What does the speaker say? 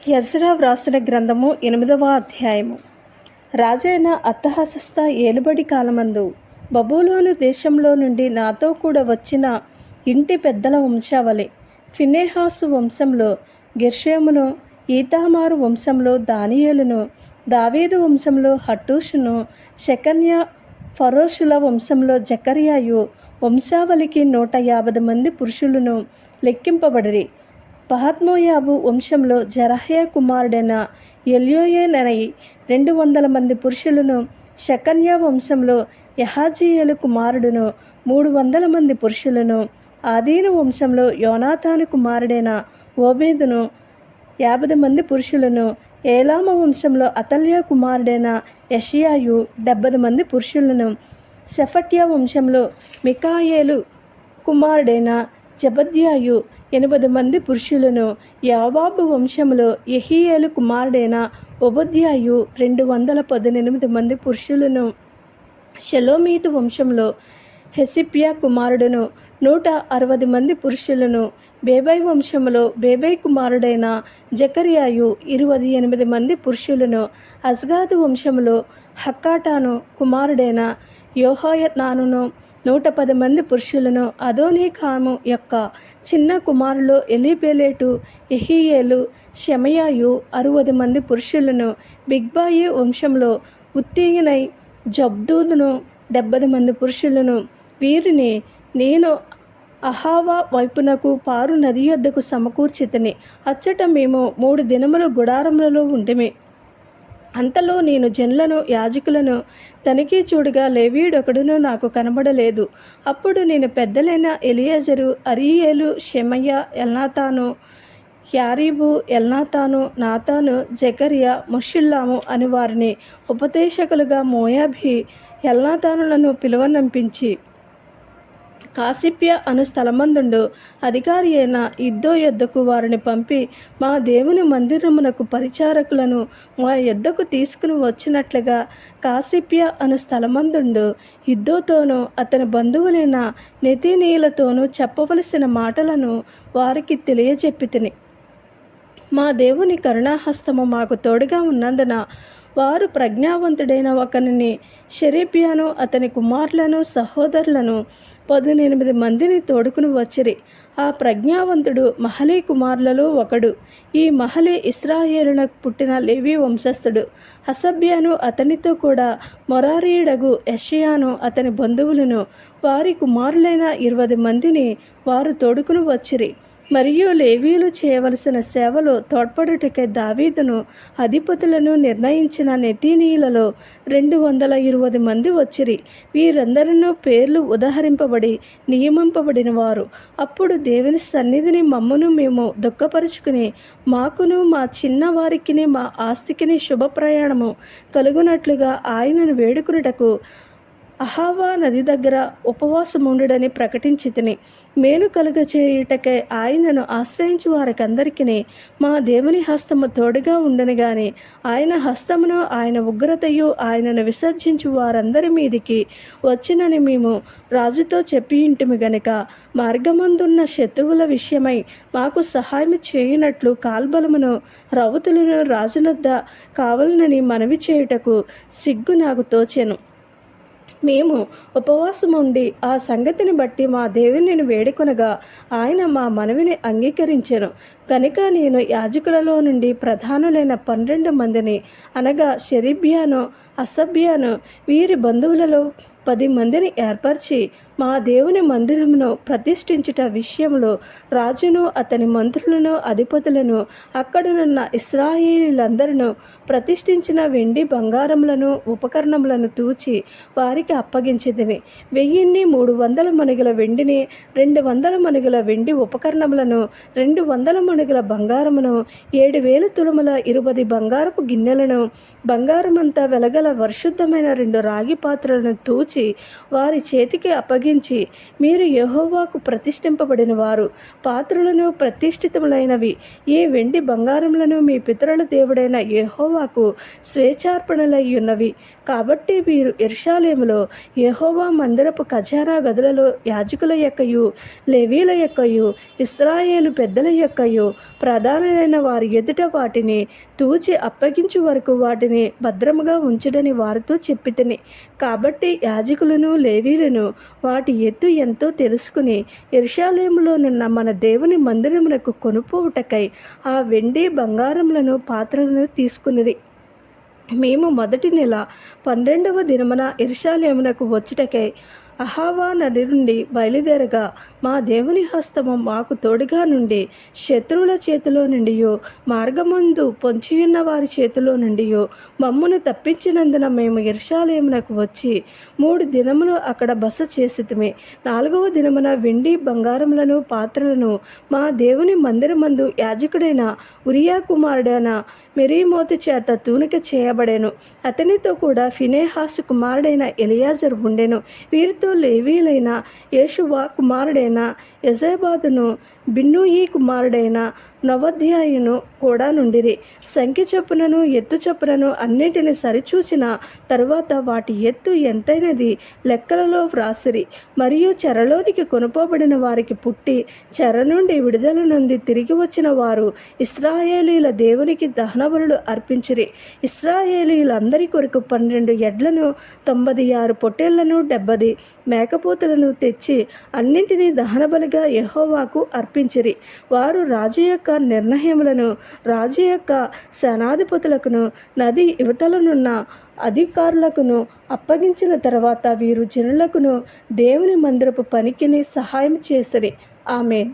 యజ్రా వ్రాసిన గ్రంథము ఎనిమిదవ అధ్యాయము. రాజైన అత్తహసస్త ఏలుబడి కాలమందు బబులోను దేశంలో నుండి నాతో కూడా వచ్చిన ఇంటి పెద్దల వంశావళి ఫినేహాసు వంశంలో గిర్షేమును ఈతామారు వంశంలో దానియేలును దావీదు వంశంలో హట్టూషును శకన్య ఫరోషుల వంశంలో జకర్యాయు వంశావళికి నూట యాభై మంది పురుషులను లెక్కింపబడిరి. పహత్మోయాబు వంశంలో జరహ్య కుమారుడైన ఎల్యోయేనై రెండు వందల మంది పురుషులను శకన్య వంశంలో యహాజీయలు కుమారుడును మూడు వందల మంది పురుషులను ఆదీన వంశంలో యోనాథాను కుమారుడైన ఓబేదును యాభై మంది పురుషులను ఏలామ వంశంలో అతల్య కుమారుడైన యషియాయు డెబ్బై మంది పురుషులను సెఫట్యా వంశంలో మికాయేలు కుమారుడైన జబద్యాయు ఎనిమిది మంది పురుషులను యావాబు వంశంలో ఎహియేలు కుమారుడైన ఉపాధ్యాయు రెండు వందల పద్దెనిమిది మంది పురుషులను షలోమీతు వంశంలో హెసిప్యా కుమారుడును నూట అరవై మంది పురుషులను బేబై వంశంలో బేబై కుమారుడైన జకరియాయు ఇరవై ఎనిమిది మంది పురుషులను అజ్గాదు వంశంలో హక్కాటాను కుమారుడైన యోహాయనానును నూట పది మంది పురుషులను అదోనీకాము యొక్క చిన్న కుమారులు ఎలిబెలేటు ఎహియేలు షమయాయు అరవది మంది పురుషులను బిగ్బాయి వంశంలో ఉత్తీయునై జబ్దూదును డెబ్బది మంది పురుషులను వీరిని నేను అహావా వైపునకు పారు నది యొద్దకు సమకూర్చితిని. అచ్చట మేము మూడు దినములు గుడారములలో ఉండిమి. అంతలో నేను జనులను యాజకులను తనిఖీ చూడగా లేవీడొకడును నాకు కనబడలేదు. అప్పుడు నేను పెద్దలైన ఎలియజరు అరియేలు షెమయ్య ఎల్నాతాను యారీబు ఎల్నాతాను నాతాను జకరియా ముషిల్లాము అని వారిని ఉపదేశకులుగా మోయాభి ఎల్నాతానులను పిలువనంపించి కాసిప్య అను స్థలమందుండు. అధికారి అయిన ఇద్దో యొద్దకు వారిని పంపి మా దేవుని మందిరమునకు పరిచారకులను మా యొద్దకు తీసుకుని వచ్చినట్లుగా కాసిప్య అను స్థలమందుండు. ఇద్దోతోనూ అతని బంధువులైన నెతినీయులతోనూ చెప్పవలసిన మాటలను వారికి తెలియజెప్పితిని. మా దేవుని కరుణాహస్తము మాకు తోడుగా ఉన్నందున వారు ప్రజ్ఞావంతుడైన ఒకరిని షెరేపియాను అతని కుమారులను సహోదరులను పదునెనిమిది మందిని తోడుకుని వచ్చిరి. ఆ ప్రజ్ఞావంతుడు మహలీ కుమారులలో ఒకడు. ఈ మహలీ ఇస్రాయేలునకు పుట్టిన లేవి వంశస్థుడు. అసభ్యను అతనితో కూడా మొరారీయుడగు యషియాను అతని బంధువులను వారి కుమారులైన ఇరవై మందిని వారు తోడుకుని వచ్చిరి. మరియు లేవీలు చేయవలసిన సేవలు తోడ్పడుటకై దావీదును అధిపతులను నిర్ణయించిన నెతీనీయులలో రెండు వందల ఇరవై మంది వచ్చిరి. వీరందరినూ పేర్లు ఉదహరింపబడి నియమింపబడిన వారు అప్పుడు దేవుని సన్నిధిని మమ్మును మేము దుఃఖపరుచుకుని మాకును మా చిన్నవారికిని మా ఆస్తికిని శుభ ప్రయాణము కలుగునట్లుగా ఆయనను వేడుకున్నటకు అహావా నది దగ్గర ఉపవాసముండుడని ప్రకటించి తిని మేలు కలుగ చేయుటకై ఆయనను ఆశ్రయించు వారికందరికీ మా దేవుని హస్తము తోడుగా ఉండను గాని ఆయన హస్తమును ఆయన ఉగ్రతయు ఆయనను విసర్జించు వారందరి మీదికి వచ్చినని మేము రాజుతో చెప్పి ఇంటిమి గనుక మార్గమందున్న శత్రువుల విషయమై మాకు సహాయం చేయనట్లు కాల్బలమును రౌతులను రాజులొద్ద కావాలనని మనవి చేయుటకు సిగ్గు నాకు తోచెను. మేము ఉపవాసం ఉండి ఆ సంగతిని బట్టి మా దేవుని వేడుకొనగా ఆయన మా మనవిని అంగీకరించాను. కనుక నేను యాజకులలో నుండి ప్రధానులైన పన్నెండు మందిని అనగా షెరిబ్యాను అసభ్యాను వీరి బంధువులలో పది మందిని ఏర్పరిచి మా దేవుని మందిరమును ప్రతిష్ఠించుట విషయంలో రాజును అతని మంత్రులను అధిపతులను అక్కడనున్న ఇస్రాయేలీలందరూ ప్రతిష్ఠించిన వెండి బంగారములను ఉపకరణములను తూచి వారికి అప్పగించిదిని వెయ్యిన్ని మూడు వందల మణుగుల వెండిని రెండు వందల మణుగుల వెండి ఉపకరణములను రెండు వందల మణుగుల బంగారమును ఏడు వేల తులముల ఇరుపది బంగారపు గిన్నెలను బంగారమంతా వెలగల వర్షుద్ధమైన రెండు రాగి పాత్రలను తూచి తెచ్చి వారి చేతికి అప్పగించి మీరు యహోవాకు ప్రతిష్ఠింపబడిన వారు పాత్రలను ప్రతిష్ఠితములైనవి. ఈ వెండి బంగారములను మీ పితరుల దేవుడైన యహోవాకు స్వేచ్ఛార్పణలై ఉన్నవి కాబట్టి మీరు ఇర్షాలేములో యహోవా మందిరపు ఖజానా గదులలో యాజకుల యొక్కయు లేవీల యొక్కయు ఇస్రాయేలు పెద్దల యొక్కయు ప్రధానమైన వారి ఎదుట వాటిని తూచి అప్పగించు వరకు వాటిని భద్రముగా ఉంచడని వారితో చెప్పితిని కాబట్టి యాజకులను లేవీలను వాటి ఎత్తు ఎంతో తెలుసుకుని ఎర్షాలేములోనున్న మన దేవుని మందిరమునకు కొనుపోవుటకై ఆ వెండి బంగారములను పాత్రలను తీసుకునిది మేము మొదటి నెల పన్నెండవ దినమున ఇర్షాలయమునకు వచ్చుటకై అహావా నది నుండి బయలుదేరగా మా దేవుని హస్తము మాకు తోడుగా నుండి శత్రువుల చేతిలో నుండి మార్గమందు పొంచియున్న వారి చేతిలో నుండి మమ్మను తప్పించినందున మేము ఇర్షాలయమునకు వచ్చి మూడు దినములు అక్కడ బస చేసితమే. నాలుగవ దినమున వెండి బంగారములను పాత్రలను మా దేవుని మందిరమందు యాజకుడైన ఉరియా కుమారుడైన మెరీమోతు చేత తూనిక చేయబడెను. అతనితో కూడా ఫినేహాసు కుమారుడైన ఎలియాజర్ ఉండెను. వీరితో లేవీలైన యేషువా కుమారుడైన యజబాదును బిన్నూయి కుమారుడైన నవోధ్యాయును కూడా నుండిరి. సంఖ్య చొప్పునను ఎత్తు చొప్పునను అన్నిటిని సరిచూసిన తరువాత వాటి ఎత్తు ఎంతైనది లెక్కలలో వ్రాసిరి. మరియు చెరలోనికి కొనుపోబడిన వారికి పుట్టి చెర నుండి విడుదల నుండి తిరిగి వచ్చిన వారు ఇస్రాయేలీల దేవునికి దహనబలులు అర్పించిరి. ఇస్రాయేలీలందరి కొరకు పన్నెండు ఎడ్లను తొంభై ఆరు పొట్టేళ్ళను డెబ్బది మేకపోతులను తెచ్చి అన్నింటినీ దహనబలిగా యహోవాకు అర్పించిరి. వారు రాజు యొక్క నిర్ణయములను రాజు యొక్క సేనాధిపతులకును నది యువతలనున్న అధికారులకును అప్పగించిన తర్వాత వీరు జనులకును దేవుని మందిరపు పనికిని సహాయం చేసిరి. ఆమె